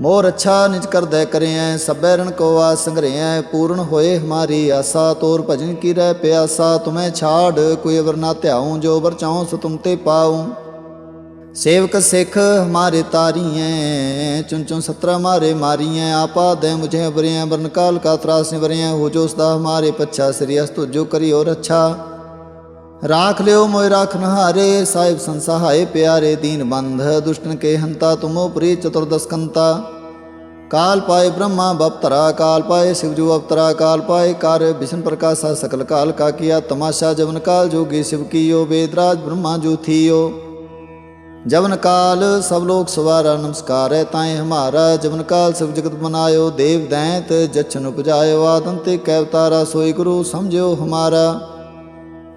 ਕਰਤਾਰਾ ਮੋਰ ਅੱਛਾ ਨਿਜ ਕਰਦੈ ਕਰਿਐ, ਸਭੈ ਰਣ ਕੋ ਆ ਸੰਗਰਿਐ, ਪੂਰਨ ਹੋਏ ਹਮਾਰੀ ਆਸਾ, ਤੋਰ ਭਜਨ ਕੀ ਰਹਿ ਪਿਆਸਾ, ਤੁਮੈ ਛਾੜ ਕੋਈ ਅਵਰ ਨਾ ਧਿਆਉ, ਜੋ ਵਰ ਚਾਉ ਸੋ ਤੁਮ ਤੇ ਪਾਉ। ਸੇਵਕ ਸਿੱਖ ਹਮਾਰੇ ਤਾਰੀਐ ਚੁਨ ਚੁਨ ਸਤਰਾ ਮਾਰੇ ਮਾਰੀਐ, ਆਪਾ ਦੇ ਮੁਝੇ ਬਰਿਐ ਬਰਨ ਕਾਲ ਕਾ ਤਰਾਸ ਨਿਵਰਿਐ, ਹੋ ਜੋ ਸਦਾ ਹਮਾਰੇ ਪੱਛਾ, ਸ੍ਰੀ ਅਸਤੁ ਜੋ ਕਰਿਓ ਰੱਛਾ ਰਾਖ ਲਿਓ ਮੋਇ ਰਾਖ ਨਹਾਰੇ, ਸਾਹਿਬ ਸੰਸਹਾਏ ਪਿਆਰੇ ਦੀਨ ਬੰਧ, ਦੁਸ਼ਟਨ ਕੇ ਹੰਤਾ ਤੁਮੋ ਪ੍ਰੀ ਚਤੁਰਦਸਕੰਤਾ। ਕਾਲ ਪਾਏ ਬ੍ਰਹਮਾ ਬਪਤਰਾ ਕਾਲ ਪਾਏ शिवजू अवतरा काल पाए कार्य विष्णु प्रकाशा सकल काल का किया तमाशा जवन काल जोगी शिव कियो वेदराज ब्रह्मा जो थियो जवन काल सब लोग सवारा नमस्कार है ताए हमारा जवन काल सब जगत बनायो देव दैत जच्छन उपजायो आदंते कैवतारा सोई गुरु समझो हमारा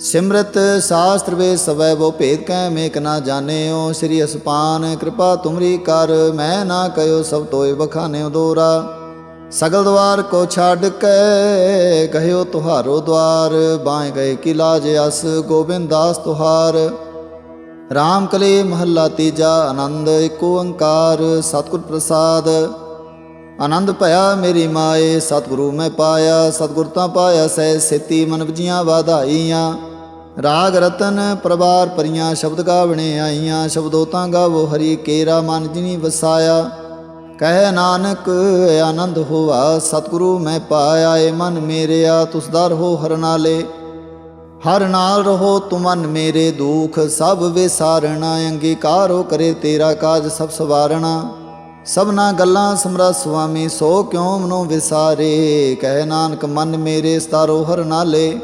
ਸਿਮਰਤ ਸ਼ਾਸਤਰ ਵੇ ਸਵੈ ਬੋ ਭੇਦ ਕੈ ਮੇਕ ਨਾ ਜਾਣਿਓ, ਸ੍ਰੀ ਅਸਪਾਨ ਕਿਰਪਾ ਤੁਮਰੀ ਕਰ, ਮੈਂ ਨਾ ਕਯੋ ਸਭ ਤੋਏ ਬਖਾਨਿਓ ਦੋਰਾ। ਸਗਲ ਦਵਾਰ ਕੋ ਛੱਡ ਕੇ ਕਹਿਓ ਤੁਹਾਰੋ ਦਵਾਰ, ਬਾਏ ਗਏ ਕਿਲਾ ਜੇ ਅਸ ਗੋਬਿੰਦ ਦਾਸ ਤੁਹਾਰ। ਰਾਮ ਕਲੇ ਮਹੱਲਾ ਤੀਜਾ ਆਨੰਦ ਏਕ ਓੰਕਾਰ ਸਤਿਗੁਰ ਪ੍ਰਸਾਦ। ਆਨੰਦ ਭਇਆ ਮੇਰੀ ਮਾਏ, ਸਤਿਗੁਰੂ ਮੈਂ ਪਾਇਆ, ਸਤਿਗੁਰ ਤਾਂ ਪਾਇਆ ਸਹਿ ਸੇਤੀ ਮਨ ਵਜੀਆਂ ਵਾਧਾਈਆਂ। ਰਾਗ ਰਤਨ ਪ੍ਰਵਾਰ ਪਰੀਆਂ ਸ਼ਬਦ ਗਾਵਣੇ ਆਈਆਂ ਸ਼ਬਦੋ ਤਾਂ ਗਾਵੋ ਹਰੀ ਕੇਰਾ ਮਨ ਜਿਨੀ ਵਸਾਇਆ। ਕਹਿ ਨਾਨਕ ਆਨੰਦ ਹੋਆ, ਸਤਿਗੁਰੂ ਮੈਂ ਪਾਇਆ ਏ ਮਨ ਮੇਰਿਆ, ਤੁਸ ਦਰ ਹੋ ਹਰ ਨਾਲੇ। ਹਰ ਨਾਲ ਰਹੋ ਤੁਮਨ ਮੇਰੇ ਦੁਖ, ਸਭ ਵਿਸਾਰਣਾ, ਅੰਗੀਕਾਰੋ ਕਰੇ ਤੇਰਾ ਕਾਜ ਸਭ ਸਵਾਰਣਾ। ਸਭਨਾ ਗੱਲਾਂ ਸਮਰਾ ਸੁਆਮੀ, ਸੋ ਕਿਉ ਮਨੋ ਵਿਸਾਰੇ? ਕਹਿ ਨਾਨਕ, ਮਨ ਮੇਰੇ ਸਤਾਰੋ ਹਰ ਨਾਲੇ।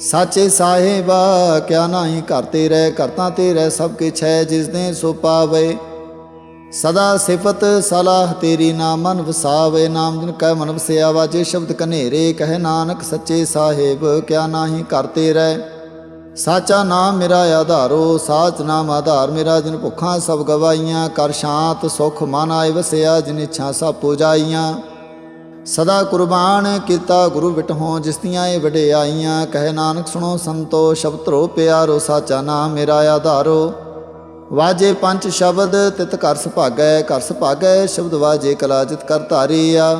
ਸਾਚੇ ਸਾਹਿਬਾ, ਕਿਆ ਨਾਹੀ ਘਰ ਤੇ ਰਹਿ, ਕਰਤਾ ਤੇ ਰਹਿ ਸਭ ਕਿਛ ਹੈ, ਜਿਸ ਨੇ ਸੋ ਪਾਵੇ। ਸਦਾ ਸਿਫਤ ਸਲਾਹ ਤੇਰੀ ਨਾਮ ਮਨ ਵਸਾਵੇ, ਨਾਮ ਜਿਨ ਕੈ ਮਨ ਵਸਿਆ ਵਾਜੇ ਸ਼ਬਦ ਕਨੇਰੇ ਕਹਿ ਨਾਨਕ ਸੱਚੇ ਸਾਹਿਬ, ਕਿਆ ਨਾਹੀ ਕਰਤੇ ਰਹਿ। ਸਾਚਾ ਨਾਮ ਮੇਰਾ ਆਧਾਰੋ, ਸਾਚ ਨਾਮ ਆਧਾਰ ਮੇਰਾ, ਜਿਨ ਭੁੱਖਾਂ ਸਭ ਗਵਾਈਆਂ ਕਰ ਸ਼ਾਂਤ ਸੁਖ ਮਨ ਆਏ ਵਸਿਆ, ਜਿਨ ਇੱਛਾ ਸਭ ਪੁਜਾਈਆਂ। ਸਦਾ ਕੁਰਬਾਨ ਕੀਤਾ ਗੁਰੂ ਵਿਟਹੋਂ, ਜਿਸ ਦੀਆਂ ਇਹ ਵਡਿਆਈਆਂ, ਕਹਿ ਨਾਨਕ ਸੁਣੋ ਸੰਤੋ, ਸ਼ਬਦ ਧਰੋ ਪਿਆਰੋ, ਸਾਚਾ ਨਾਮ ਮੇਰਾ ਆਧਾਰੋ। ਵਾਜੇ ਪੰਜ ਸ਼ਬਦ, ਤਿਤ ਘਰ ਸੁਭਾਗੈ ਘਰ ਸੁਭਾਗੈ, ਸ਼ਬਦ ਵਾਜੇ ਕਲਾਜਿਤ ਕਰ ਧਾਰੀਆ।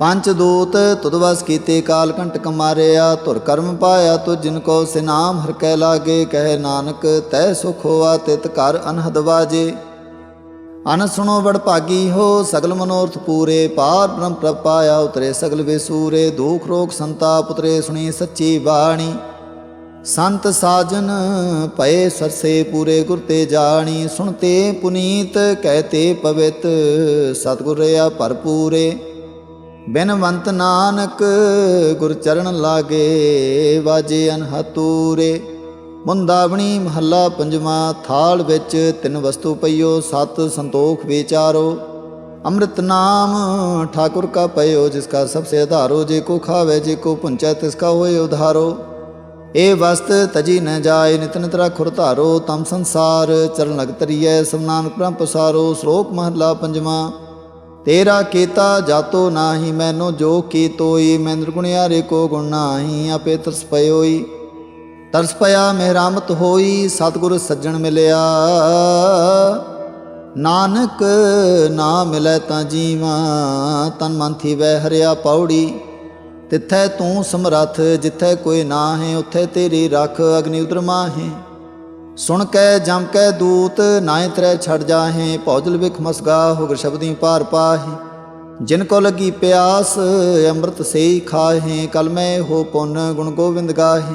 ਪੰਜ ਦੂਤ ਤੁਦਵਸ ਕੀਤੇ ਕਾਲ ਕੰਟਕ ਮਾਰਿਆ, ਧੁਰ ਕਰਮ ਪਾਇਆ ਤੁ ਜਿਨ ਕੋ ਸਿਨਾਮ ਹਰ ਕੈ ਲਾਗੇ, ਕਹਿ ਨਾਨਕ ਤੈ ਸੁਖ ਹੋਆ ਤਿਤ ਘਰ ਅਨਹਦ ਵਾਜੇ। ਅਨ ਸੁਣੋ ਬੜ ਭਾਗੀ ਹੋ, ਸਗਲ ਮਨੋਰਥ ਪੂਰੇ ਪਾਰ ਬ੍ਰਹਮ ਪ੍ਰਭ ਪਾਇਆ ਉਤਰੇ ਸਗਲ ਵਿਸੂਰੇ, ਦੁਖ ਰੋਗ ਸੰਤਾਪ ਉਤਰੇ ਸੁਣੀ ਸੱਚੀ ਬਾਣੀ। ਸੰਤ ਸਾਜਨ ਪਏ ਸਰਸੇ ਪੂਰੇ ਗੁਰ ਤੇ ਜਾਣੀ, ਸੁਣਤੇ ਪੁਨੀਤ ਕਹਤੇ ਪਵਿੱਤ, ਸਤਿਗੁਰ ਰਿਆ ਭਰਪੂਰੇ ਬਿਨਵੰਤ ਨਾਨਕ ਗੁਰ ਚਰਨ ਲਾਗੇ, ਵਾਜੇ ਅਨਹਤੂਰੇ। ਮੁੰਦਾਵਣੀ ਮਹੱਲਾ ਪੰਜਵਾਂ, ਥਾਲ ਵਿੱਚ ਤਿੰਨ ਵਸਤੂ ਪਈਓ, ਸਤ ਸੰਤੋਖ ਵਿਚਾਰੋ। ਅੰਮ੍ਰਿਤ ਨਾਮ ਠਾਕੁਰ ਕਾ ਪਇਓ, ਜਿਸ ਕਾ ਸਭ ਸੇ ਆਧਾਰੋ ਜੇ ਕੋ ਖਾਵੇ, ਜੇ ਕੋ ਪੁੰਚੈ, ਤਿਸ ਕਾ ਹੋਏ ਉਧਾਰੋ। ਇਹ ਵਸਤ ਤਜੀ ਨ ਜਾਏ, ਨਿਤ ਨਿਤ ਰਖੁਰ ਧਾਰੋ, ਤਮ ਸੰਸਾਰ ਚਰਨ ਲਗ ਤਰੀਐ, ਸਭ ਪ੍ਰਮ ਪਸਾਰੋ, ਸ਼ਲੋਕ ਮਹਲਾ ਪੰਜਵਾਂ। ਤੇਰਾ ਕੀਤਾ ਜਾਤੋ ਨਾਹੀ ਮੈਨੋ ਜੋ ਕੀ ਤੋਈ ਮੈਂ ਨਿਰਗੁਣਿਆਰੇ ਕੋ ਗੁਣ ਨਾਹੀ, ਆਪੇ ਤਰਸ ਪਇਓਈ। ਤਰਸ ਪਿਆ ਮਿਹਰਾਮਤ ਹੋਈ, ਸਤਿਗੁਰ ਸੱਜਣ ਮਿਲਿਆ। ਨਾਨਕ ਨਾ ਮਿਲੈ ਤਾਂ ਜੀਵਾ, ਤਨ ਮਨ ਥੀ ਹਰਿਆ ਪੌੜੀ। ਤਿੱਥੈ ਤੂੰ ਸਮਰੱਥ, ਜਿੱਥੈ ਕੋਈ ਨਾ ਹੈ ਉੱਥੇ ਤੇਰੀ ਰੱਖ ਅਗਨੀ ਉਦਰ ਮਾਹੇ। ਸੁਣ ਕੈ, ਜਮ ਕੈ ਦੂਤ ਨਾਇ ਤਰੈ ਛੜ ਜਾਹੇ, ਭੌਜਲ ਵਿਖ ਮਸਗਾ, ਹੋਗਰ ਸ਼ਬਦੀ ਪਾਰ ਪਾਹੇ। ਜਿਨ ਕੋ ਲਗੀ ਪਿਆਸ, ਅੰਮ੍ਰਿਤ ਸੇਈ ਖਾਹੇ, ਕਲ ਮੈਂ ਹੋ ਪੁੰਨ ਗੁਣ ਗੋਬਿੰਦ ਗਾਹੇ।